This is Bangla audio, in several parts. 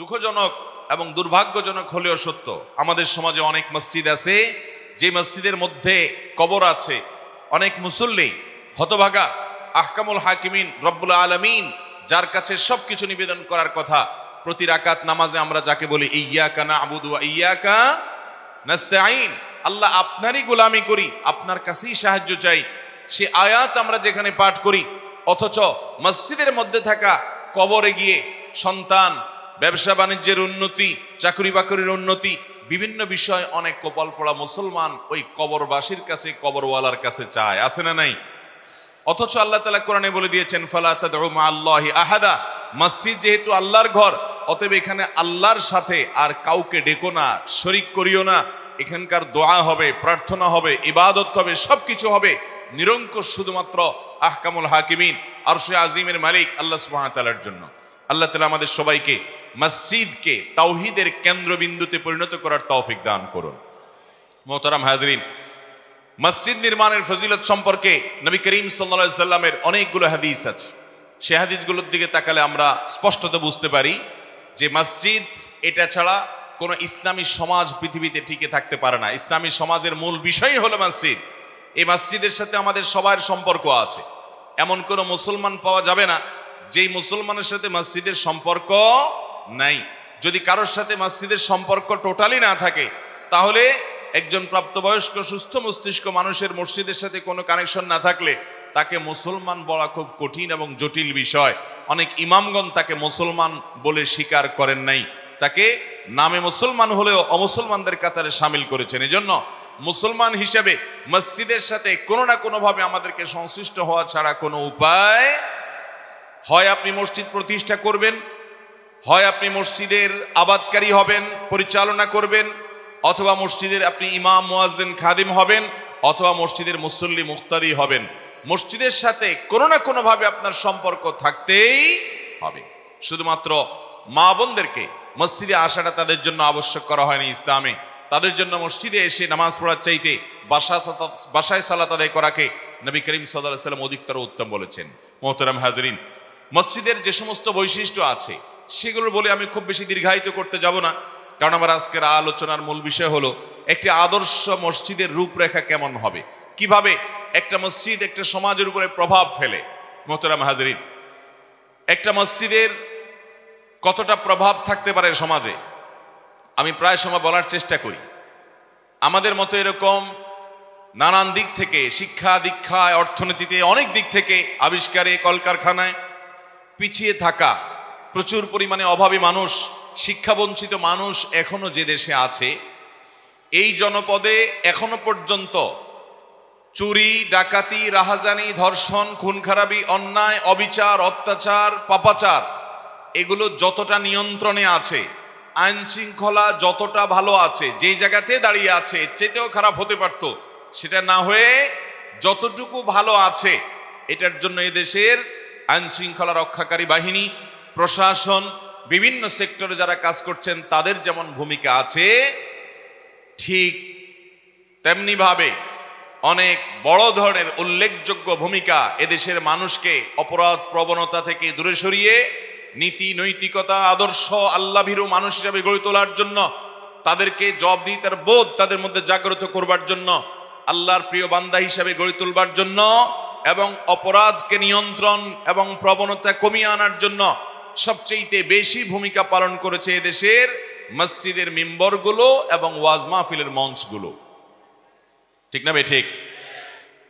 দুঃখজনক এবং দুর্ভাগ্যজনক হলেও সত্য, আমাদের সমাজে অনেক মসজিদ আছে, যে মসজিদের মধ্যে কবর আছে। অনেক মুসল্লি, হতভাগা, আহকামুল হাকিমিন, রব্বুল আলমিন, যার কাছে সবকিছু নিবেদন করার কথা, প্রতি রাকাত নামাজে আমরা যাকে বলি ইয়াকা না আবুদু ইয়াকা নাস্তাইন আল্লাহ আপনারই গোলামি করি, আপনার কাছেই সাহায্য চাই। সে আয়াত আমরা যেখানে পাঠ করি, অথচ মসজিদের মধ্যে থাকা কবরে গিয়ে সন্তান ব্যবসা বাণিজ্যের উন্নতি, চাকরি বাকরির উন্নতি, বিভিন্ন বিষয় অনেক কপাল পড়া মুসলমান ওই কবরবাসীর কাছে, কবরওয়ালার কাছে চায়। আছে না নাই? অথচ আল্লাহ তালা কোরআনে বলে দিয়েছেন, ফালা আল্লাহি আহাদা। মসজিদ যেহেতু আল্লাহর ঘর, অতএব এখানে আল্লাহর সাথে আর কাউকে ডেকো না, শরিক করিও না। এখানকার দোয়া হবে, প্রার্থনা হবে, ইবাদত হবে, সবকিছু হবে। নিরঙ্কুশ শুধুমাত্র আহকামুল হাকিমিন আর সে আজিমের মালিক আল্লাহ সুবহানাহু তাআলার জন্য। আল্লাহ তালা আমাদের সবাইকে মসজিদকে তাওহিদের কেন্দ্রবিন্দুতে পরিণত করার তৌফিক দান করুন। মোহতারাম হাজরিন, মসজিদ নির্মাণের ফজিলত সম্পর্কে নবী করিম সাল্লা সাল্লামের অনেকগুলো হাদিস আছে। সে হাদিসগুলোর দিকে তাকালে আমরা স্পষ্টত বুঝতে পারি যে মসজিদ এটা ছাড়া কোনো ইসলামী সমাজ পৃথিবীতে টিকে থাকতে পারে না। ইসলামী সমাজের মূল বিষয়ই হলো মসজিদ। এই মসজিদের সাথে আমাদের সবার সম্পর্ক আছে। এমন কোনো মুসলমান পাওয়া যাবে না যেই মুসলমানের সাথে মসজিদের সম্পর্ক নাই। যদি কারোর সাথে মসজিদের সম্পর্ক টোটালি না থাকে, তাহলে একজন প্রাপ্তবয়স্ক, সুস্থ মস্তিষ্ক মানুষের মসজিদের সাথে কোনো কানেকশন না থাকলে তাকে মুসলমান বলা খুব কঠিন এবং জটিল বিষয়। অনেক ইমামগণ তাকে মুসলমান বলে স্বীকার করেন নাই। তাকে নামে মুসলমান হলেও অমুসলমানদের কাতারে সামিল করেছেন। এজন্য মুসলমান হিসেবে মসজিদের সাথে কোনো না কোনোভাবে আমাদেরকে সংশ্লিষ্ট হওয়া ছাড়া কোনো উপায় হয়। আপনি মসজিদ প্রতিষ্ঠা করবেন হয় আপনি মসজিদের আবাদকারী হবেন, পরিচালনা করবেন, অথবা মসজিদের আপনি ইমাম, মুয়াজ্জিন, খাদিম হবেন, অথবা মসজিদের মুসল্লি, মুক্তাদি হবেন। মসজিদের সাথে কোনো না কোনোভাবে আপনার সম্পর্ক থাকতেই হবে। শুধুমাত্র মা বোনদেরকে মসজিদে আসাটা তাদের জন্য আবশ্যক করা হয়নি ইসলামে। তাদের জন্য মসজিদে এসে নামাজ পড়ার চাইতে বাসা বাসায় সালাত আদায় করাকে নবী করিম সাল্লাহ সাল্লাম অধিকতর উত্তম বলেছেন। মোহতারাম হাজরিন, মসজিদের যে সমস্ত বৈশিষ্ট্য আছে সেগুলো বলে আমি খুব বেশি দীর্ঘায়িত করতে যাব না। কারণ আমার আজকের আলোচনার মূল বিষয় হলো, একটি আদর্শ মসজিদের রূপরেখা কেমন হবে? কীভাবে একটা মসজিদ একটা সমাজের উপরে প্রভাব ফেলে? মোহতারাম হাজরিন, একটা মসজিদের কতটা প্রভাব থাকতে পারে সমাজে? আমি প্রায় সময় বলার চেষ্টা করি। আমাদের মতো এরকম নানান দিক থেকে, শিক্ষা দীক্ষায়, অর্থনীতিতে অনেক দিক থেকে আবিষ্কারে কলকারখানায় পিছিয়ে থাকা প্রচুর পরিমাণে অভাবী মানুষ, শিক্ষাবঞ্চিত মানুষ এখনও যে দেশে আছে, এই জনপদে এখনও পর্যন্ত চুরি, ডাকাতি, রাহাজানি, ধর্ষণ খুন খারাপি অন্যায়, অবিচার, অত্যাচার, পাপাচার, এগুলো যতটা নিয়ন্ত্রণে আছে, আইন শৃঙ্খলা যতটা ভালো আছে, যে জায়গাতে দাঁড়িয়ে আছে চেতেও খারাপ হতে পারত, সেটা না হয়ে যতটুকু ভালো আছে, এটার জন্য এদেশের আইন শৃঙ্খলা রক্ষাকারী বাহিনী প্রশাসন, বিভিন্ন সেক্টরে যারা কাজ করছেন, তাদের যেমন ভূমিকা আছে, ঠিক তেমনিভাবে অনেক বড় ধরনের উল্লেখযোগ্য ভূমিকা এদেশের মানুষকে অপরাধ প্রবণতা থেকে দূরে সরিয়ে, নীতি, নৈতিকতা, আদর্শ আল্লাহ ভীরু মানুষ হিসাবে গড়ে তোলার জন্য তাদেরকে জবাবদিহিতার বোধ তাদের মধ্যে জাগ্রত করবার জন্য, আল্লাহর প্রিয় বান্দা হিসাবে গড়ে তুলবার জন্য এবং অপরাধকে নিয়ন্ত্রণ এবং প্রবণতা কমিয়ে আনার জন্য সবচেয়ে বেশি ভূমিকা পালন করেছে এদেশের মসজিদের মিম্বরগুলো এবং ওয়াজ মাহফিলের মঞ্চগুলো। ঠিক না ঠিক?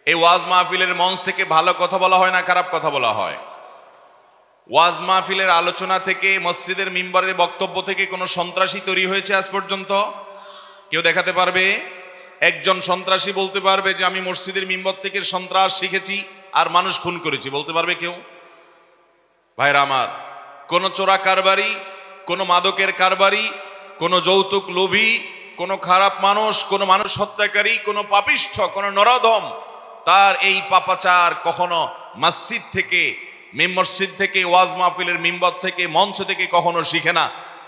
এই ওয়াজ মাহফিলের মঞ্চ থেকে ভালো কথা বলা হয় না খারাপ কথা বলা হয়? ওয়াজ মাহফিলের আলোচনা থেকে, মসজিদের মিম্বরের বক্তব্য থেকে কোনো সন্ত্রাসী তৈরি হয়েছে আজ পর্যন্ত? কেউ দেখাতে পারবে? একজন সন্ত্রাসী বলতে পারবে যে, আমি মসজিদের মিম্বর থেকে সন্ত্রাস শিখেছি আর মানুষ খুন করেছি। বলতে পারবে কেউ? ভাইরা আমার কোন চোরা কারবারি, কোনো মাদকের কারবারি, কোনো যৌতুক লোভী, কোনো খারাপ মানুষ, কোনো মানুষ হত্যাকারী, কোনো পাপিষ্ঠ, কোনো নরাধম তার এই পাপাচার কখনো মসজিদ থেকে, মিম মসজিদ থেকে, ওয়াজ মাহফিলের মিম্বর থেকে, মঞ্চ থেকে কখনো শিখে না।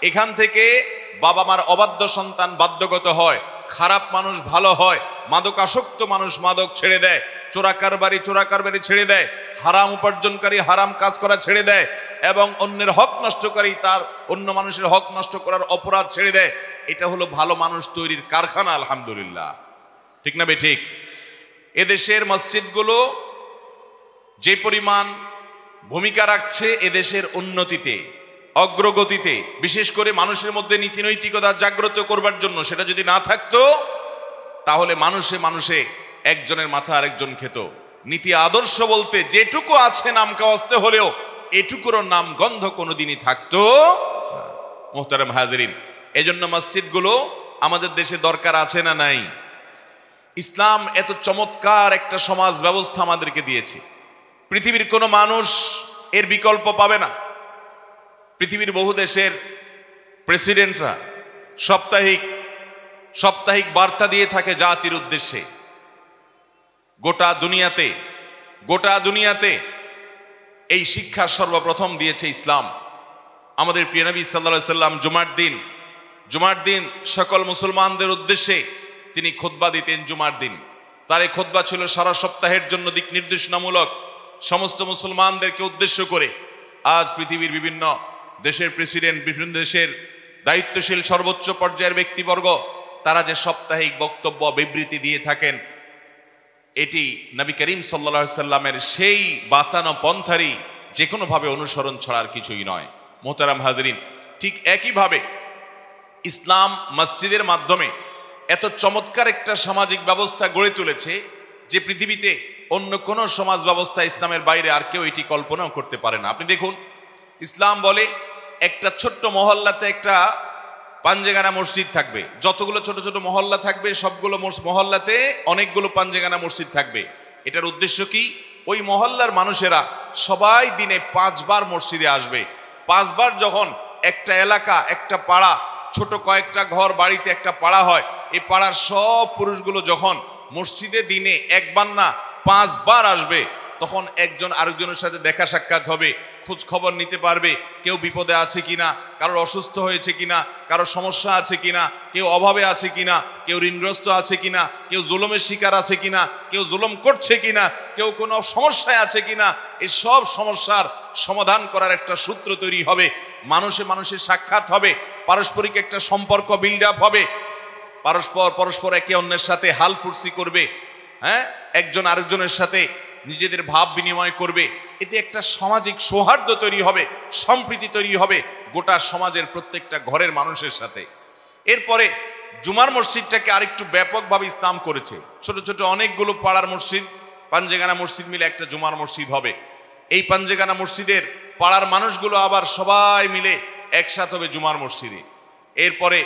এখান থেকে বাবা মার অবাধ্য সন্তান বাধ্যগত হয়, খারাপ মানুষ ভালো হয় মাদক আসক্ত মানুষ মাদক ছেড়ে দেয়, চোরা কারবারি চোরা কারবারি ছেড়ে দেয়, হারাম উপার্জনকারী হারাম কাজ করা ছেড়ে দেয় এবং অন্যের হক নষ্ট করেই তার অন্য মানুষের হক নষ্ট করার অপরাধ ছেড়ে দেয়। এটা হলো ভালো মানুষ তৈরির কারখানা, আলহামদুলিল্লাহ। ঠিক না বে ঠিক? এদেশের মসজিদগুলো যে পরিমাণ ভূমিকা রাখছে এদেশের উন্নতিতে, অগ্রগতিতে, বিশেষ করে মানুষের মধ্যে নীতি নৈতিকতা জাগ্রত করবার জন্য সেটা যদি না থাকতো, তাহলে মানুষে মানুষে একজনের মাথা আরেকজন খেত। নীতি আদর্শ বলতে যেটুকু আছে নাম কাওয়াস্তে হলেও এটুকুরও নাম গন্ধ কোনোদিনই থাকতো। মোহতারাম হাজরিন, এজন্য মসজিদগুলো আমাদের দেশে দরকার আছে না নাই? ইসলাম এত চমৎকার একটা সমাজ ব্যবস্থা আমাদেরকে দিয়েছে। পৃথিবীর কোনো মানুষ এর বিকল্প পাবে না। পৃথিবীর বহু দেশের প্রেসিডেন্টরা সাপ্তাহিক সাপ্তাহিক বার্তা দিয়ে থাকে জাতির উদ্দেশ্যে। গোটা দুনিয়াতে গোটা দুনিয়াতে এই শিক্ষা সর্বপ্রথম দিয়েছে ইসলাম। আমাদের প্রিয় নবী সাল্লা সাল্লাম জুমার দিন জুমার দিন সকল মুসলমানদের উদ্দেশ্যে তিনি খোদবা দিতেন জুমার দিন। তার এই খোদবা ছিল সারা সপ্তাহের জন্য দিক নির্দেশনামূলক। সমস্ত মুসলমানদেরকে উদ্দেশ্য করে আজ পৃথিবীর বিভিন্ন দেশের প্রেসিডেন্ট, বিভিন্ন দেশের দায়িত্বশীল সর্বোচ্চ পর্যায়ের ব্যক্তিবর্গ, তারা যে সাপ্তাহিক বক্তব্য, বিবৃতি দিয়ে থাকেন এটি নবী করিম সাল্লা সাল্লামের সেই বাতানো পন্থারই যে কোনোভাবে অনুসরণ ছাড়ার কিছুই নয়। মোহতারাম হাজরিন, ঠিক একইভাবে ইসলাম মসজিদের মাধ্যমে এত চমৎকার একটা সামাজিক ব্যবস্থা গড়ে তুলেছে যে পৃথিবীতে অন্য কোনো সমাজ ব্যবস্থা ইসলামের বাইরে আর কেউ এটি কল্পনাও করতে পারে না। আপনি দেখুন, ইসলাম বলে একটা ছোট্ট মহল্লাতে একটা পাঞ্জেগানা মসজিদ থাকবে। যতগুলো ছোট ছোট মহল্লা থাকবে, সবগুলো মহল্লাতে অনেকগুলো পাঞ্জেগানা মসজিদ থাকবে। এটার উদ্দেশ্য কি? ওই মহল্লার মানুষেরা সবাই দিনে পাঁচবার মসজিদে আসবে। পাঁচবার যখন একটা এলাকা, একটা পাড়া, ছোট কয়েকটা ঘর, বাড়িতে একটা পাড়া হয় এই পাড়ার সব পুরুষগুলো যখন মসজিদে দিনে একবার না পাঁচবার আসবে, তখন একজন আরেকজনের সাথে দেখা সাক্ষাৎ হবে খোঁজ খবর নিতে পারবে? কেউ বিপদে আছে কিনা? কারোর অসুস্থ হয়েছে কিনা? কারও সমস্যা আছে কিনা? কেউ অভাবে আছে কিনা? কেউ ঋণগ্রস্ত আছে কিনা? কেউ জুলমের শিকার আছে কিনা? কেউ জুলম করছে কিনা? কেউ কোনো সমস্যায় আছে কিনা? এই সব সমস্যার সমাধান করার একটা সূত্র তৈরি হবে। মানুষে মানুষের সাক্ষাৎ হবে। পারস্পরিক একটা সম্পর্ক বিল্ড আপ হবে। পরস্পর পরস্পর একে অন্যের সাথে হাল করবে। হ্যাঁ? একজন আরেকজনের সাথে নিজেদের ভাব বিনিময় করবে। এতে একটা সামাজিক সৌহার্দ্য তৈরি হবে, সম্প্রীতি তৈরি হবে গোটা সমাজের প্রত্যেকটা ঘরের মানুষের সাথে। এরপরে জুমার মসজিদটাকে আরেকটু ব্যাপকভাবে ইসলাম করেছে। ছোট ছোট অনেকগুলো পাড়ার মসজিদ, পাঞ্জেগানা মসজিদ মিলে একটা জুমার মসজিদ হবে। এই পাঞ্জেগানা মসজিদের পাড়ার মানুষগুলো আবার সবাই মিলে একসাথ হবে জুমার মসজিদে। এরপরে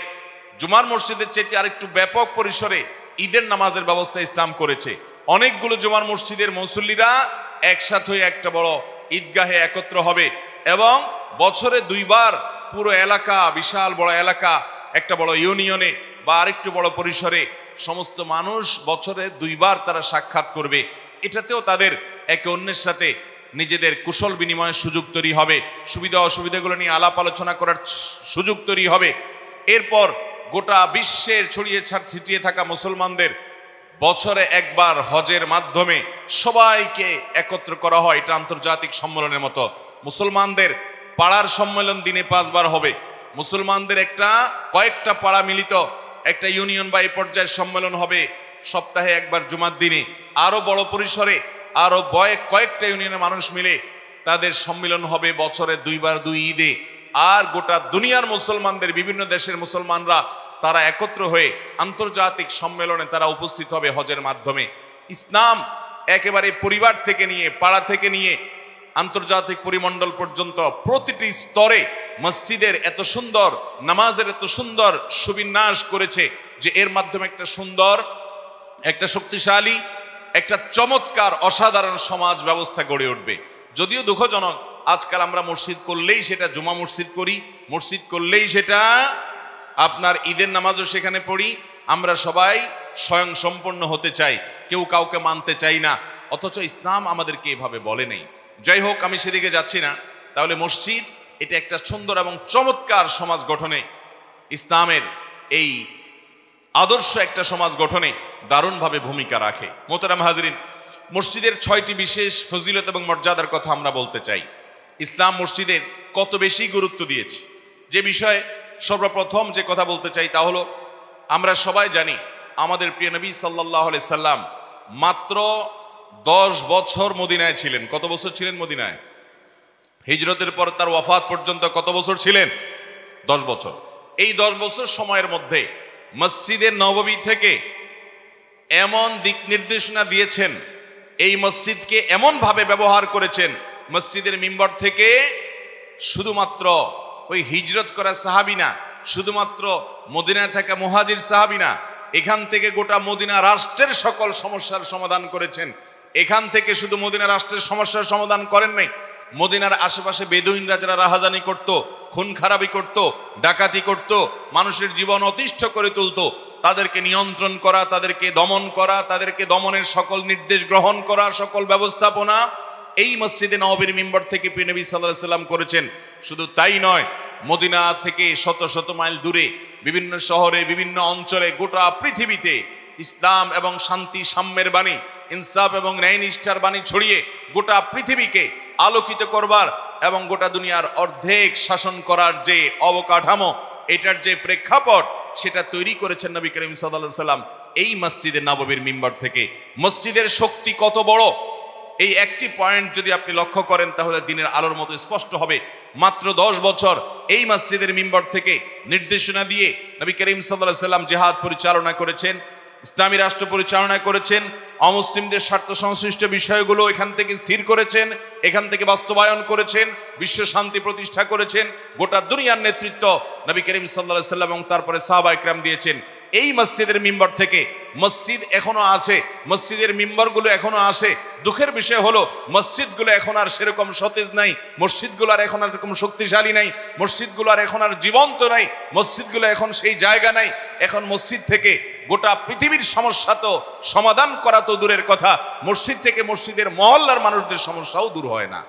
জুমার মসজিদের চেয়ে আরেকটু ব্যাপক পরিসরে ঈদের নামাজের ব্যবস্থা ইসলাম করেছে। অনেকগুলো জুমার মসজিদের মুসল্লিরা একসাথে হয়ে একটা বড় ঈদগাহে একত্র হবে এবং বছরে দুইবার পুরো এলাকা, বিশাল বড় এলাকা, একটা বড় ইউনিয়নে বা আরেকটু বড় পরিসরে সমস্ত মানুষ বছরে দুইবার তারা সাক্ষাৎ করবে। এটাতেও তাদের একে অন্যের সাথে নিজেদের কুশল বিনিময়ের সুযোগ তৈরি হবে, সুবিধা অসুবিধাগুলো নিয়ে আলাপ আলোচনা করার সুযোগ তৈরি হবে। এরপর গোটা বিশ্বের ছড়িয়ে ছাড় ছিটিয়ে থাকা মুসলমানদের বছরে একবার হজের মাধ্যমে সবাইকে একত্র করা হয়। এটা আন্তর্জাতিক সম্মেলনের মতো। মুসলমানদের পাড়ার সম্মেলন দিনে পাঁচবার হবে। মুসলমানদের একটা, কয়েকটা পাড়া মিলিত একটা ইউনিয়ন বা এই পর্যায়ের সম্মেলন হবে। সপ্তাহে একবার জুমার দিনে। আরও বড় পরিসরে আরও বয়ে, কয়েকটা ইউনিয়নের মানুষ মিলে তাদের সম্মেলন হবে বছরে দুইবার দুই ঈদে। আর গোটা দুনিয়ার মুসলমানদের, বিভিন্ন দেশের মুসলমানরা তারা একত্র হয়ে আন্তর্জাতিক সম্মেলনে তারা উপস্থিত হবে হজের মাধ্যমে। ইসলাম একেবারে পরিবার থেকে নিয়ে, পাড়া থেকে নিয়ে, আন্তর্জাতিক পরিমণ্ডল পর্যন্ত প্রতিটি স্তরে মসজিদের এত সুন্দর, নামাজের এত সুন্দর সুবিন্যাস করেছে যে এর মাধ্যমে একটা সুন্দর, একটা শক্তিশালী, একটা চমৎকার অসাধারণ সমাজ ব্যবস্থা গড়ে উঠবে। যদিও দুঃখজনক, আজকাল আমরা মসজিদ করলেই সেটা জুমা মসজিদ করি, মসজিদ করলেই সেটা আপনার ঈদের নামাজও সেখানে পড়ি, আমরা সবাই স্বয়ং সম্পন্ন হতে চাই, কেউ কাউকে মানতে চাই না, অথচ ইসলাম আমাদেরকে এভাবে বলে নেই। যাই হোক, আমি সেদিকে যাচ্ছি না। তাহলে মসজিদ, এটা একটা সুন্দর এবং চমৎকার সমাজ গঠনে, ইসলামের এই আদর্শ একটা সমাজ গঠনে দারুণভাবে ভূমিকা রাখে। মোতারাম হাজরিন, মসজিদের ছয়টি বিশেষ ফজিলত এবং মর্যাদার কথা আমরা বলতে চাই। ইসলাম মসজিদের কত বেশি গুরুত্ব দিয়েছে? যে বিষয়ে সর্বপ্রথম যে কথা বলতে চাই তা হলো, আমরা সবাই জানি আমাদের প্রিয় নবী সাল্লাহ সাল্লাম মাত্র দশ বছর মদিনায় ছিলেন। কত বছর ছিলেন মদিনায়? হিজরতের পর তার ওয়াফাত পর্যন্ত কত বছর ছিলেন? দশ বছর। এই দশ বছর সময়ের মধ্যে মসজিদের নববী থেকে এমন দিক নির্দেশনা দিয়েছেন, এই মসজিদকে এমনভাবে ব্যবহার করেছেন, মসজিদের মিম্বর থেকে শুধুমাত্র ওই হিজরত করা সাহাবি না, শুধুমাত্র মদিনায় থাকা মুহাজির সাহাবি না, এখান থেকে গোটা মদিনা রাষ্ট্রের সকল সমস্যার সমাধান করেছেন। এখান থেকে শুধু মদিনা রাষ্ট্রের সমস্যার সমাধান করেন নাই, মদিনার আশেপাশে বেদুইনরা যারা রাহাজানি করত, খুন খারাপি করত, ডাকাতি করত, মানুষের জীবন অতিষ্ঠ করে তুলত, তাদেরকে নিয়ন্ত্রণ করা, তাদেরকে দমন করা, তাদেরকে দমনের সকল নির্দেশ গ্রহণ করা, সকল ব্যবস্থাপনা এই মসজিদে নববীর মিম্বর থেকে প্রিয় নবী সাল্লাহ সাল্লাম করেছেন। শুধু তাই নয়, মদিনা থেকে শত শত মাইল দূরে, বিভিন্ন শহরে, বিভিন্ন অঞ্চলে, গোটা পৃথিবীতে ইসলাম এবং শান্তি, সাম্যের বাণী, ইনসাফ এবং ন্যায় নিষ্ঠার বাণী ছড়িয়ে গোটা পৃথিবীকে আলোকিত করবার এবং গোটা দুনিয়ার অর্ধেক শাসন করার যে অবকাঠামো, এটার যে প্রেক্ষাপট, সেটা তৈরি করেছেন নবী করিম সাল্লাহ সাল্লাম এই মসজিদে নববীর মিম্বর থেকে। মসজিদের শক্তি কত বড়? এই একটি পয়েন্ট যদি আপনি লক্ষ্য করেন, তাহলে দিনের আলোর মতো স্পষ্ট হবে। মাত্র দশ বছর এই মসজিদের মিম্বর থেকে নির্দেশনা দিয়ে নবী করিম সাল্লাহ সাল্লাম জেহাদ পরিচালনা করেছেন, ইসলামী রাষ্ট্র পরিচালনা করেছেন, অমুসলিমদের স্বার্থ সংশ্লিষ্ট বিষয়গুলো এখান থেকে স্থির করেছেন, এখান থেকে বাস্তবায়ন করেছেন, বিশ্ব শান্তি প্রতিষ্ঠা করেছেন, গোটা দুনিয়ার নেতৃত্ব নবী করিম সাল্লাহ সাল্লাম এবং তারপরে সাহাবা ইকরাম দিয়েছেন। এই মসজিদের মিম্বর থেকে মসজিদ এখনও আছে, মসজিদের মিম্বরগুলো এখনও আসে দুঃখের বিষয় হলো, মসজিদগুলো এখন আর সেরকম সতেজ নাই, মসজিদগুলো আর এখন আর এরকম শক্তিশালী নাই, মসজিদগুলো আর এখন আর জীবন্ত নাই, মসজিদগুলো এখন সেই জায়গা নাই। এখন মসজিদ থেকে গোটা পৃথিবীর সমস্যা তো সমাধান করা তো দূরের কথা, মসজিদ থেকে মসজিদের মহল্লার মানুষদের সমস্যাও দূর হয় না।